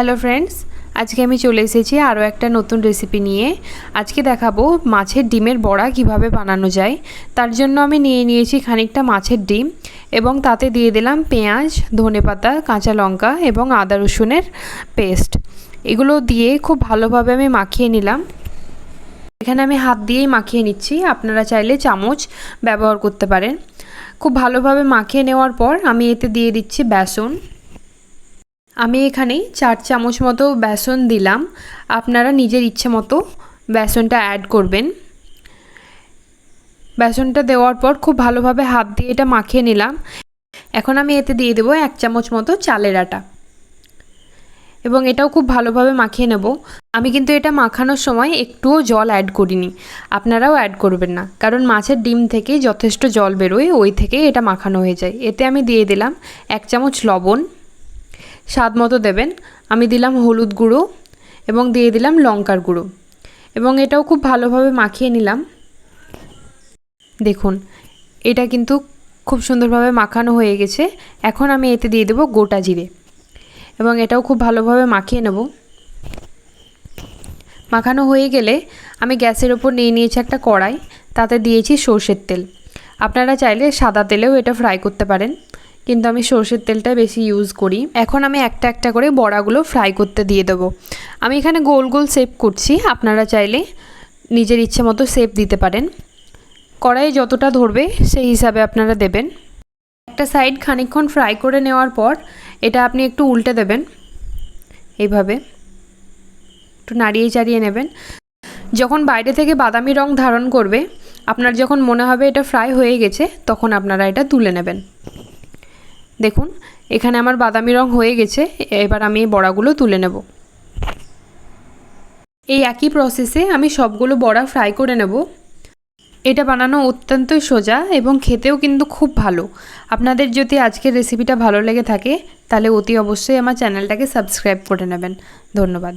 Hello friends আজকে আমি চলে এসেছি আরও একটা নতুন রেসিপি নিয়ে। আজকে দেখাবো মাছের ডিমের বড়া কীভাবে বানানো যায়। তার জন্য আমি নিয়ে নিয়েছি খানিকটা মাছের ডিম এবং তাতে দিয়ে দিলাম পেঁয়াজ, ধনেপাতা, কাঁচা লঙ্কা এবং আদা রসুনের পেস্ট এগুলো দিয়ে খুব ভালোভাবে আমি মাখিয়ে নিলাম। এখানে আমি হাত দিয়েই মাখিয়ে নিচ্ছি। আপনারা চাইলে চামচ ব্যবহার করতে পারেন। খুব ভালোভাবে মাখিয়ে নেওয়ার পর আমি এতে দিয়ে দিচ্ছি বেসন। আমি এখানে চার চামচ মতো বেসন দিলাম। আপনারা নিজের ইচ্ছে মতো বেসনটা অ্যাড করবেন। বেসনটা দেওয়ার পর খুব ভালোভাবে হাত দিয়ে এটা মাখিয়ে নিলাম। এখন আমি এতে দিয়ে দেবো এক চামচ মতো চালের আটা। এবং এটাও খুব ভালোভাবে মাখিয়ে নেব। আমি কিন্তু এটা মাখানোর সময় একটুও জল অ্যাড করিনি। আপনারাও অ্যাড করবেন না। কারণ মাছের ডিম থেকে যথেষ্ট জল বেরোয়, ওই থেকে এটা মাখানো হয়ে যায়। এতে আমি দিয়ে দিলাম এক চামচ লবণ। স্বাদ মতো দেবেন। আমি দিলাম হলুদ গুঁড়ো এবং দিয়ে দিলাম লঙ্কার গুঁড়ো এবং এটাও খুব ভালোভাবে মাখিয়ে নিলাম। দেখুন, এটা কিন্তু খুব সুন্দরভাবে মাখানো হয়ে গেছে। এখন আমি এতে দিয়ে দেবো গোটা জিরে এবং এটাও খুব ভালোভাবে মাখিয়ে নেব। মাখানো হয়ে গেলে আমি গ্যাসের ওপর নিয়ে নিয়েছি একটা কড়াই, তাতে দিয়েছি সর্ষের তেল। আপনারা চাইলে সাদা তেলেও এটা ফ্রাই করতে পারেন। কিন্তু আমি সর্ষের তেলটা বেশি ইউজ করি। এখন আমি একটা একটা করে বড়াগুলো ফ্রাই করতে দিয়ে দেবো। আমি এখানে গোল গোল শেপ করছি, আপনারা চাইলে নিজের ইচ্ছে মতো শেপ দিতে পারেন। কড়াইয়ে যতটা ধরবে, সেই হিসাবে আপনারা দেবেন। একটা সাইড খানিকক্ষণ ফ্রাই করে নেওয়ার পর, এটা আপনি একটু উল্টে দেবেন। এইভাবে একটু নাড়িয়ে চাড়িয়ে নেবেন। যখন বাইরে থেকে বাদামি রং ধারণ করবে, আপনার যখন মনে হবে এটা ফ্রাই হয়ে গেছে, তখন আপনারা এটা তুলে নেবেন। দেখুন, এখানে আমার বাদামি রং হয়ে গেছে, এবার আমি বড়াগুলো তুলে নেব। এই একই প্রসেসে আমি সবগুলো বড়া ফ্রাই করে নেব। এটা বানানো অত্যন্তই সোজা এবং খেতেও কিন্তু খুব ভালো। আপনাদের যদি আজকের রেসিপিটা ভালো লেগে থাকে, তাহলে অতি অবশ্যই আমার চ্যানেলটাকে সাবস্ক্রাইব করে নেবেন। ধন্যবাদ।